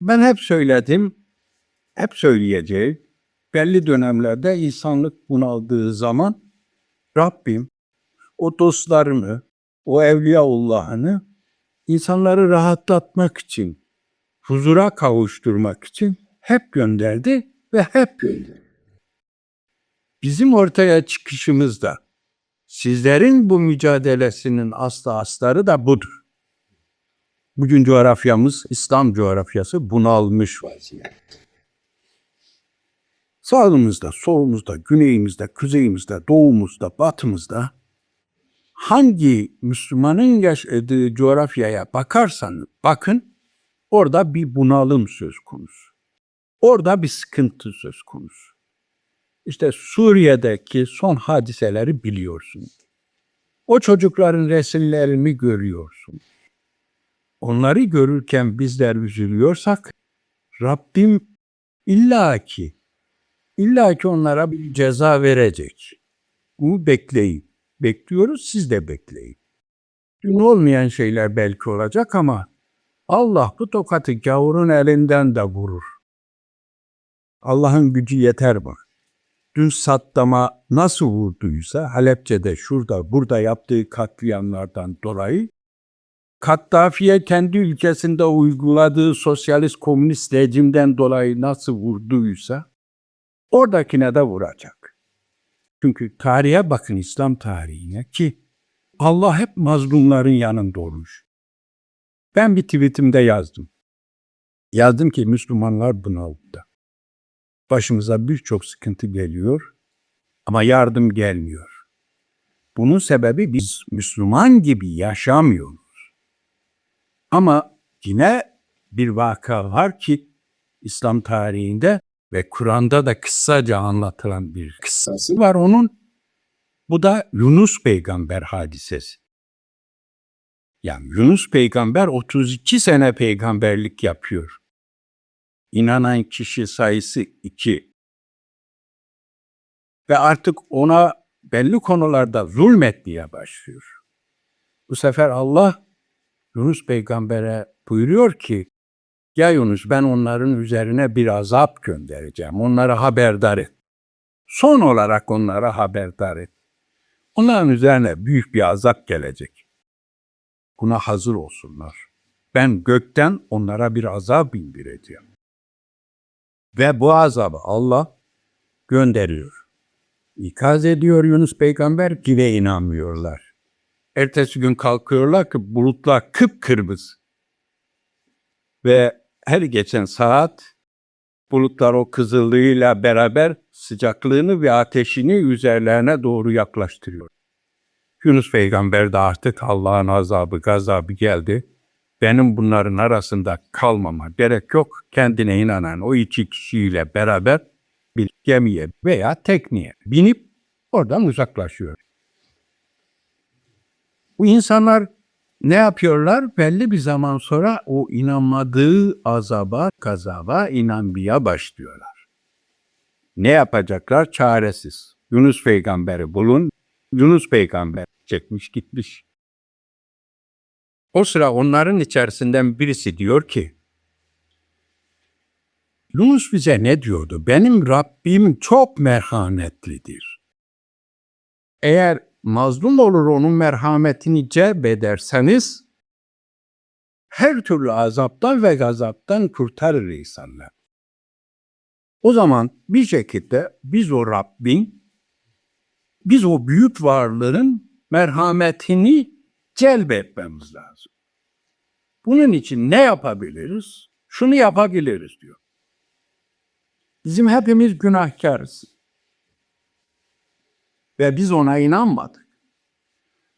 Ben hep söyledim, hep söyleyeceğim. Belli dönemlerde insanlık bunaldığı zaman Rabbim o dostlarını, o Evliyaullah'ını insanları rahatlatmak için, huzura kavuşturmak için hep gönderdi ve hep gönderdi. Bizim ortaya çıkışımızda sizlerin bu mücadelesinin aslı astarı da budur. Bugün coğrafyamız, İslam coğrafyası bunalmış vaziyette. Sağımızda, solumuzda, güneyimizde, kuzeyimizde, doğumuzda, batımızda hangi Müslümanın yaşadığı coğrafyaya bakarsanız bakın orada bir bunalım söz konusu. Orada bir sıkıntı söz konusu. İşte Suriye'deki son hadiseleri biliyorsun. O çocukların resimlerini görüyorsun. Onları görürken bizler üzülüyorsak Rabbim illaki illaki onlara bir ceza verecek. Bunu bekleyin. Bekliyoruz siz de bekleyin. Dün olmayan şeyler belki olacak ama Allah bu tokatı gavurun elinden de vurur. Allah'ın gücü yeter bak. Dün Saddam'a nasıl vurduysa Halepçe'de şurada burada yaptığı katliamlardan dolayı Kaddafi'ye kendi ülkesinde uyguladığı sosyalist komünist rejimden dolayı nasıl vurduysa oradakine de vuracak. Çünkü tarihe bakın İslam tarihine ki Allah hep mazlumların yanında olmuş. Ben bir tweetimde yazdım. Yazdım ki Müslümanlar bunaldı. Başımıza birçok sıkıntı geliyor ama yardım gelmiyor. Bunun sebebi biz Müslüman gibi yaşamıyoruz. Ama yine bir vaka var ki İslam tarihinde ve Kur'an'da da kısaca anlatılan bir kıssası var onun. Bu da Yunus peygamber hadisesi. Yani Yunus peygamber 32 sene peygamberlik yapıyor. İnanan kişi sayısı 2. Ve artık ona belli konularda zulmetmeye başlıyor. Bu sefer Allah Yunus peygambere buyuruyor ki ya Yunus ben onların üzerine bir azap göndereceğim. Onları haberdar et. Son olarak onlara haberdar et. Onların üzerine büyük bir azap gelecek. Buna hazır olsunlar. Ben gökten onlara bir azap indireceğim. Ve bu azabı Allah gönderiyor. İkaz ediyor Yunus peygamber ki ve inanmıyorlar. Ertesi gün kalkıyorlar ki bulutlar kıpkırmızı. Ve her geçen saat bulutlar o kızıllığıyla beraber sıcaklığını ve ateşini üzerlerine doğru yaklaştırıyor. Yunus peygamber de artık Allah'ın azabı gazabı geldi. Benim bunların arasında kalmama gerek yok. Kendine inanan o iki kişiyle beraber bir gemiye veya tekneye binip oradan uzaklaşıyor. Bu insanlar ne yapıyorlar? Belli bir zaman sonra o inanmadığı azaba, kazaba inanmaya başlıyorlar. Ne yapacaklar? Çaresiz. Yunus peygamberi bulun. Yunus peygamber çekmiş gitmiş. O sıra onların içerisinden birisi diyor ki, Yunus bize ne diyordu? Benim Rabbim çok merhametlidir. Eğer mazlum olur onun merhametini celbederseniz, her türlü azaptan ve gazaptan kurtarır insanlar. O zaman bir şekilde biz o Rabbin, biz o büyük varlığın merhametini celbetmemiz lazım. Bunun için ne yapabiliriz? Şunu yapabiliriz diyor. Bizim hepimiz günahkarız. Ve biz ona inanmadık.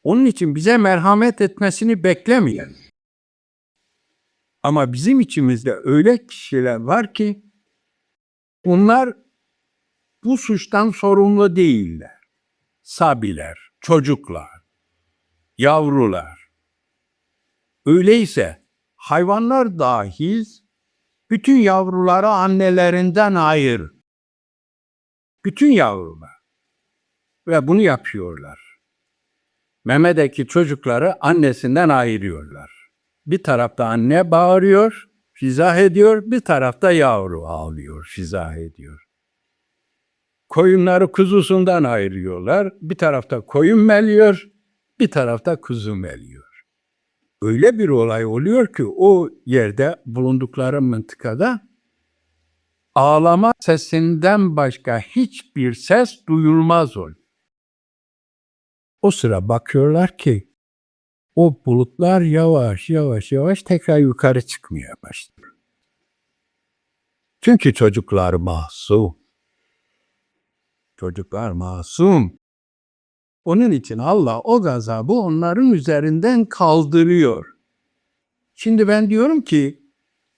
Onun için bize merhamet etmesini beklemeyelim. Ama bizim içimizde öyle kişiler var ki bunlar bu suçtan sorumlu değiller. Sabiler, çocuklar, yavrular. Öyleyse hayvanlar dahil bütün yavruları annelerinden ayır. Bütün yavrular. Ve bunu yapıyorlar. Memedeki çocukları annesinden ayırıyorlar. Bir tarafta anne bağırıyor, fizah ediyor, bir tarafta yavru ağlıyor, fizah ediyor. Koyunları kuzusundan ayırıyorlar. Bir tarafta koyun meliyor, bir tarafta kuzu meliyor. Öyle bir olay oluyor ki o yerde bulundukları mıntıkada ağlama sesinden başka hiçbir ses duyulmaz oluyor. O sıra bakıyorlar ki o bulutlar yavaş yavaş yavaş tekrar yukarı çıkmaya başlıyor. Çünkü çocuklar masum. Çocuklar masum. Onun için Allah o gazabı onların üzerinden kaldırıyor. Şimdi ben diyorum ki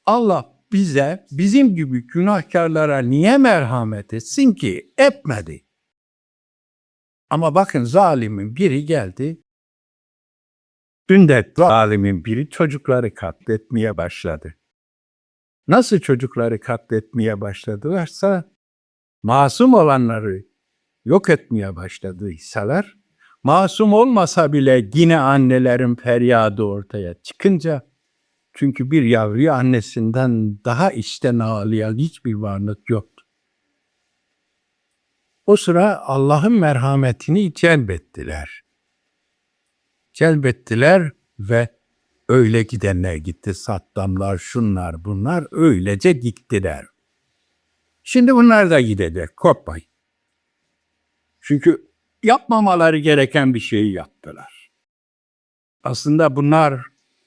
Allah bize bizim gibi günahkarlara niye merhamet etsin ki? Etmedi. Ama bakın zalimin biri geldi. Dün de zalimin biri çocukları katletmeye başladı. Nasıl çocukları katletmeye başladılarsa masum olanları yok etmeye başladıysalar, masum olmasa bile yine annelerin feryadı ortaya çıkınca, çünkü bir yavruyu annesinden daha içten ağlayan hiçbir varlık yoktu. O sıra Allah'ın merhametini celbettiler. Celbettiler ve öyle gidenler gitti. Saddamlar, şunlar, bunlar öylece gittiler. Şimdi bunlar da gidecek, korkmayın. Çünkü yapmamaları gereken bir şeyi yaptılar. Aslında bunlar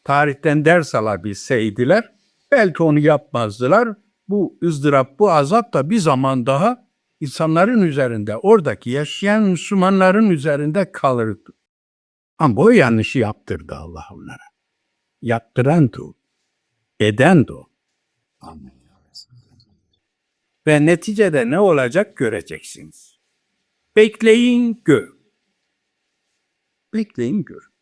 tarihten ders alabilseydiler belki onu yapmazdılar. Bu ızdırap, bu azap da bir zaman daha insanların üzerinde, oradaki yaşayan Müslümanların üzerinde kalırdı. Ama bu yanlışı yaptırdı Allah onlara. Yaptıran da o. Eden de o. Ve neticede ne olacak göreceksiniz. Bekleyin gör. Bekleyin gör.